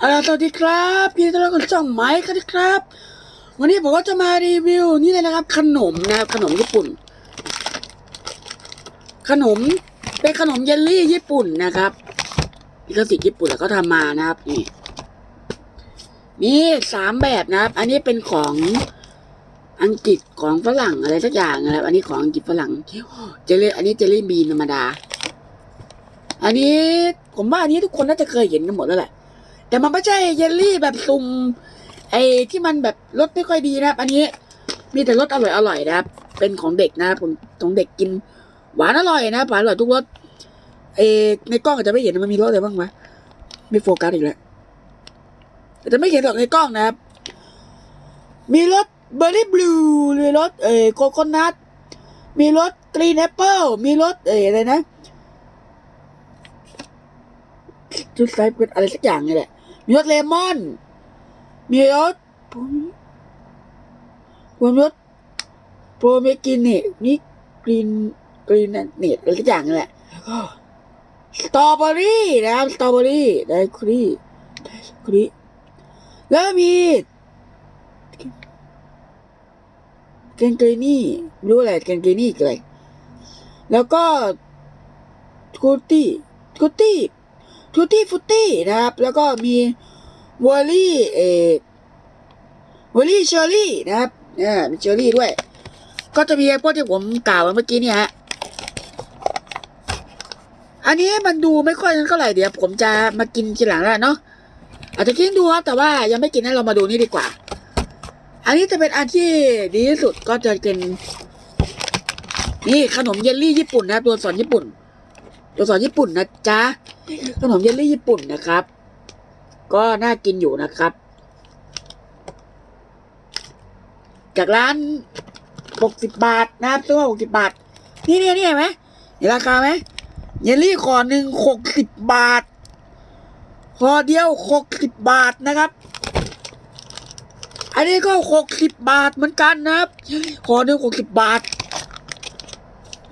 อาล่ะสวัสดีครับพี่ต้อนรับคุณช่องไม้ครับครับ วันนี้ผมก็จะมารีวิวนี่เลยนะครับ ขนมนะครับขนมญี่ปุ่น ขนมเป็นขนมเยลลี่ญี่ปุ่นนะครับนี่ก็สิญี่ปุ่นแล้วก็ทำมานะครับนี่มีสามแบบนะครับ อันนี้เป็นของอังกฤษของฝรั่งอะไรสักอย่างนะครับอันนี้ของอังกฤษฝรั่งเจลลี่อันนี้เจลลี่บีนธรรมดา อันนี้ผมว่าอันนี้ทุกคนน่าจะเคยเห็นกันหมดแล้วแหละ แต่มันไม่ใช่เยลลี่แบบซุ่มไอ้ที่มันแบบรสไม่ค่อยดีนะครับ อันนี้มีแต่รสอร่อยอร่อยๆนะครับ เป็นของเด็กนะครับผมของเด็กกิน หวานอร่อยนะหวานอร่อยทุกรสเอในกล้องอาจจะไม่เห็นมันมีรสอะไรบ้างวะไม่โฟกัสอีกแล้วแต่จะไม่เห็นหรอกในกล้องนะครับ มีรสเบอร์รี่บลูมีรสเอโคโคนัทมีรสกรีนแอปเปิลมีรสเออะไรนะจุดไซป์เป็นอะไรสักอย่างนี่แหละ มีรสเลมอน มีรสผมรสโปรเมกินเนตมีกรีนกรีนเนตอะไรสักอย่างนี่แหละสตรอเบอรี่นะครับสตรอเบอรี่ไดครีไดครีแล้วมีแกนเกรนี่ไม่รู้อะไรแกนเกรนี่คืออะไรแล้วก็ทูตี้ทูตี้ ทูตี้ฟุตตี้นะครับ แล้วก็มีวอลลี่เอวอลลี่เชอร์รี่นะครับเนี่ยมีเชอร์รี่ด้วย ก็จะมีพวกที่ผมกล่าวเมื่อกี้เนี่ยฮะอันนี้มันดูไม่ค่อยนั้นเท่าไหร่เดี๋ยวผมจะมากินทีหลังแล้วเนาะอาจจะกินดูครับแต่ว่ายังไม่กินให้เรามาดูนี่ดีกว่า อันนี้จะเป็นอันที่ดีที่สุดก็จะเป็นนี่ขนมเยลลี่ญี่ปุ่นนะครับตัวสอนญี่ปุ่น ตัวสอนญี่ปุ่นนะจ๊ะ ขนมเยลลี่ญี่ปุ่นนะครับ ก็น่ากินอยู่นะครับ จากร้านหกสิบบาทนะครับซื้อมาหกสิบบาท นี่นี่นี่เห็นไหมเห็นราคาไหมเยลลี่ขอหนึ่งหกสิบบาทขอเดียวหกสิบบาทนะครับ อันนี้ก็หกสิบบาทเหมือนกันนะครับขอหนึ่งหกสิบบาท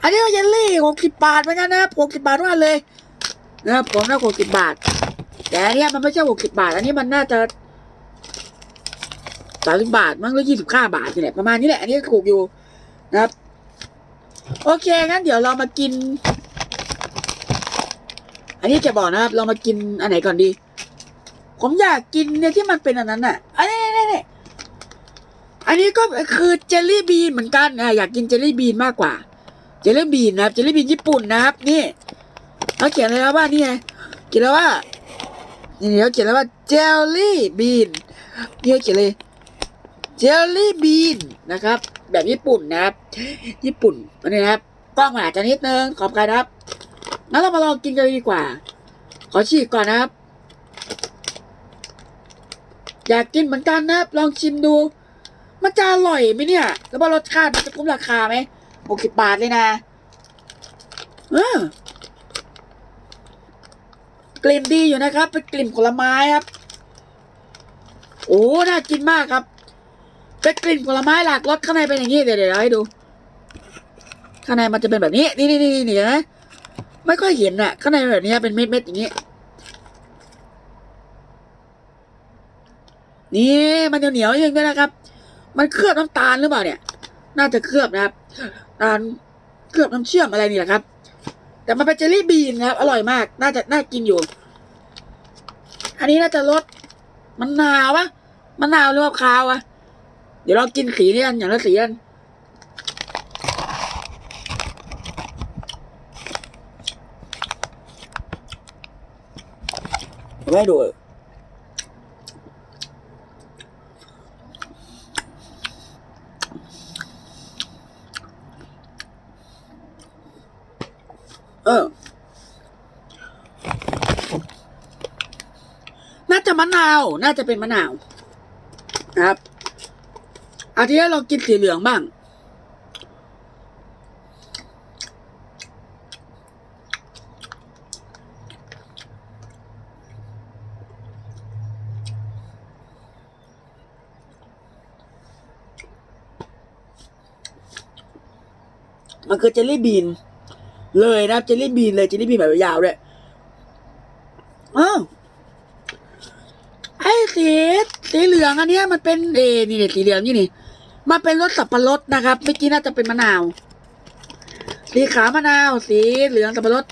อันนี้ก็เยลลี่หกสิบบาทเหมือนกันนะครับหกสิบบาทว่าเลย นะครับผมน่าหกสิบบาท แต่อันเนี้ยมันไม่ใช่หกสิบบาท อันนี้มันน่าจะสามสิบบาทมั้งหรือยี่สิบห้าบาทนี่แหละประมาณนี้แหละ อันนี้ถูกอยู่นะครับ โอเคงั้นเดี๋ยวเรามากิน อันนี้จะบอกนะครับ เรามากินอันไหนก่อนดี ผมอยากกินเนี่ยที่มันเป็นอันนั้นน่ะอันนี้นี่นี่อันนี้ก็คือเจลลี่บีนเหมือนกันอะอยากกินเจลลี่บีนมากกว่า เจลลี่บีนนะครับเจลลี่บีนญี่ปุ่นนะครับ นี่ เขาเขียนอะไรแล้วว่านี่ไงเขียนแล้วว่านี่เขาเขียนแล้วว่าเจลลี่บีนนี่เขาเขียนเลยเจลลี่บีนนะครับ แบบญี่ปุ่นนะครับ ญี่ปุ่นอันนี้นะครับกล้องมันอาจจะนิดนึงขอบคุณครับงั้นเรามาลองกินกันดีกว่า ขอฉีกก่อนนะครับ อยากกินเหมือนกันนะครับ ลองชิมดู มันจะอร่อยไหมเนี่ย แล้วว่ารสชาติมันจะคุ้มราคาไหมหกสิบบาทเลยนะ เออ กลิ่นดีอยู่นะครับ เป็นกลิ่นผลไม้ครับ โอ้น่ากินมากครับ เป็นกลิ่นผลไม้หลากรสข้างในเป็นอย่างนี้เดี๋ยวเดี๋ยวให้ดู ข้างในมันจะเป็นแบบนี้ นี่นี่นี่นี่นะไม่ค่อยเห็นอะข้างในแบบนี้เป็นเม็ดเม็ดอย่างนี้ นี่มันจะเหนียวๆอย่างนี้นะครับ มันเคลือบน้ำตาลหรือเปล่าเนี่ย น่าจะเคลือบนะครับตาลเคลือบน้ำเชื่อมอะไรนี่แหละครับ แต่มันเป็นเจลลี่บีนนะครับ อร่อยมาก น่าจะน่ากินอยู่ อันนี้น่าจะรสมันนาวปะมันนาวหรือว่าคาวอะเดี๋ยวเรากินสีนี่กันอย่างละสีกันไม่ดูเออ น่า จะมะนาว น่าจะเป็นมะนาวนะครับอาทิตย์เรากินสีเหลืองบ้าง มันคือเจลลี่บีน เลยนะเจลลี่บีนเลยเจลลี่บีนแบบยาวๆด้วยอ้าว ไอ้ สีเหลืองอันเนี้ยมันเป็นเอนี่เนี่ยสีเหลืองนี่นี่มันเป็นรสสับปะรดนะครับเมื่อกี้น่าจะเป็นมะนาว สีขาวมะนาว สีเหลืองสับปะรด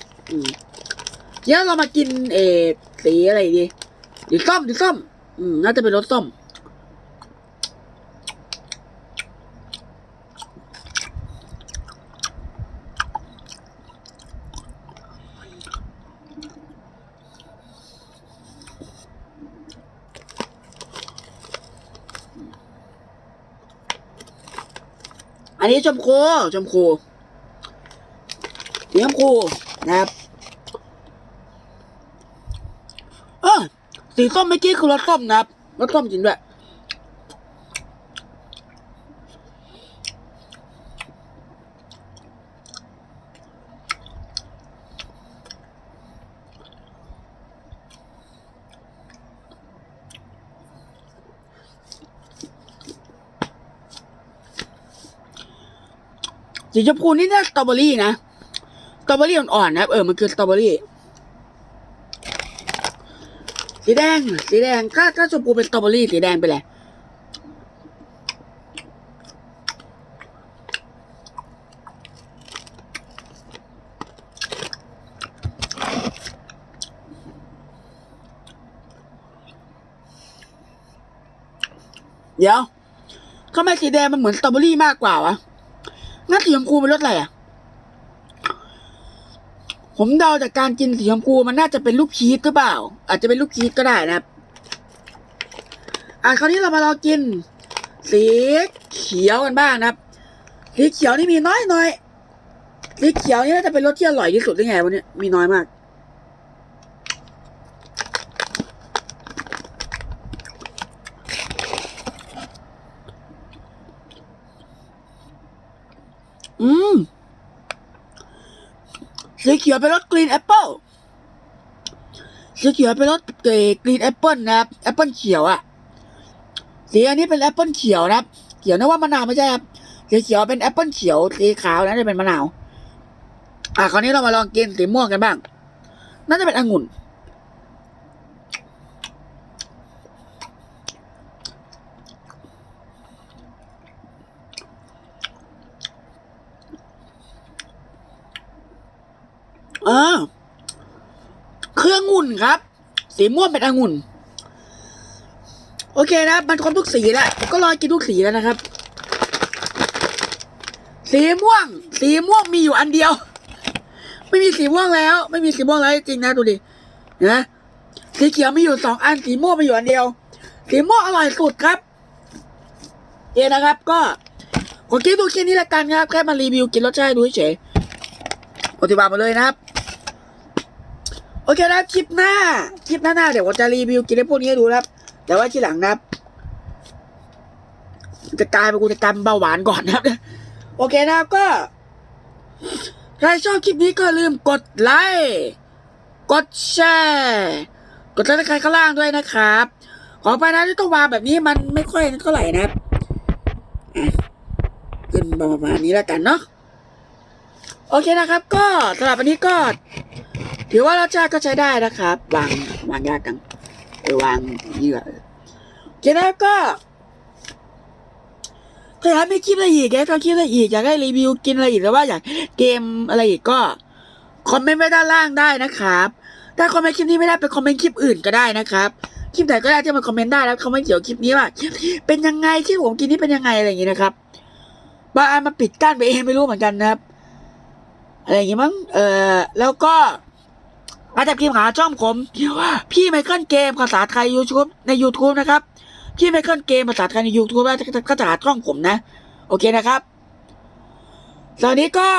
เดี๋ยวเรามากินเออสีอะไรดีสีส้มสีส้ม อืมน่าจะเป็นรสส้ม อันนี้ชมพูชมพูสีชมพูนะครับเออสีส้มเมื่อกี้คือรสส้มนะครับรสส้มจริงด้วย สีชมพูนี่น่าสตรอเบอรี่นะสตรอเบอรี่อ่อนๆนะเออมันคือสตรอเบอรี่สีแดง สีแดงถ้าถ้าชมพูเป็นสตรอเบอรี่สีแดงไปเลยเดี๋ยวทำไมสีแดงมันเหมือนสตรอเบอรี่มากกว่าวะ งั้นสีชมพูเป็นรสอะไรอะ ผมเดาจากการกินสีชมพูมันน่าจะเป็นลูกชีสหรือเปล่า อาจจะเป็นลูกชีสก็ได้นะครับ อะคราวนี้เรามาลองกิน สีเขียวกันบ้างนะครับ สีเขียวนี่มีน้อยน้อย สีเขียวนี่น่าจะเป็นรสที่อร่อยที่สุดหรือไงวันนี้มีน้อยมาก อืม สีเขียวเป็นรสกรีนแอปเปิลสีเขียวเป็นรสเกรีนแอปเปิลนะครับแอปเปิลเขียวอะสีอันนี้เป็นแอปเปิลเขียวนะครับ เขียวนะว่ามะนาวไม่ใช่ครับสีเขียวเป็นแอปเปิลเขียวสีขาวนั่นจะเป็นมะนาว อะคราวนี้เรามาลองกินสีม่วงกันบ้าง น่าจะเป็นองุ่น เอ่าเครื่ององุ่นครับ สีม่วงเป็นองุ่น โอเคนะครับมันครบทุกสีแล้วก็รอกินทุกสีแล้วนะครับ สีม่วง สีม่วงมีอยู่อันเดียว ไม่มีสีม่วงแล้ว ไม่มีสีม่วงแล้วจริงนะดูดินไหมสีเขียวมีอยู่สองอันสีม่วงมีอยู่อันเดียว สีม่วงอร่อยสุดครับเองนะครับ ก็ขอคิดดูแค่นี้ละกันครับแค่มารีวิวกินรสชาติดูเฉยๆปฏิบัติมาเลยนะครับ โอเคนะครับคลิปหน้า คลิปหน้าๆเดี๋ยวผมจะรีวิวกินไอ้พวกนี้ให้ดูครับ แต่ว่าทีหลังนะครับ จะกลายเป็นกูจะกลายเป็นเบาหวานก่อนนะครับ โอเคนะครับก็ ใครชอบคลิปนี้ก็ลืมกดไลค์กดแชร์กดติดตามข้างล่างด้วยนะครับ ขอไปนะที่ต้องวางแบบนี้มันไม่ค่อยเท่าไหร่นะครับอะขึ้นประมาณนี้แล้วกันเนาะโอเคนะครับ ก็สำหรับวันนี้ก็ ถือว่ารสชาติก็ใช้ได้นะครับ วางวางยากจังเออวางนี่แหละโอเคนะครับก็ถ้าอยากให้มีคลิปอะไรอีกอยากให้ทำคลิปอะไรอีกอยากให้รีวิวกินอะไรอีกหรือว่าอยากเกมอะไรอีกก็คอมเมนต์ไว้ด้านล่างได้นะครับถ้าคอมเมนต์คลิปนี้ไม่ได้ไปคอมเมนต์คลิปอื่นก็ได้นะครับคลิปไหนก็ได้ที่มาคอมเมนต์ได้แล้วคอมเมนต์เกี่ยวคลิปนี้ว่าเป็นยังไงที่ผมกินนี่เป็นยังไงอะไรอย่างงี้นะครับบางอันมาปิดกั้นไปเองไม่รู้เหมือนกันนะครับ อะไรอย่างงี้มั้งเออแล้วก็ อาจจะพิมพ์หาช่องผมพี่ไมเคิลเกมภาษาไทยยูทูบใน YouTube นะครับพี่ไมเคิลเกมภาษาไทยใน YouTube แล้วก็จะหาช่องผมนะ โอเคนะครับตอนนี้ก็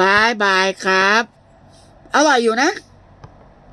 บายบายครับ อร่อยอยู่นะ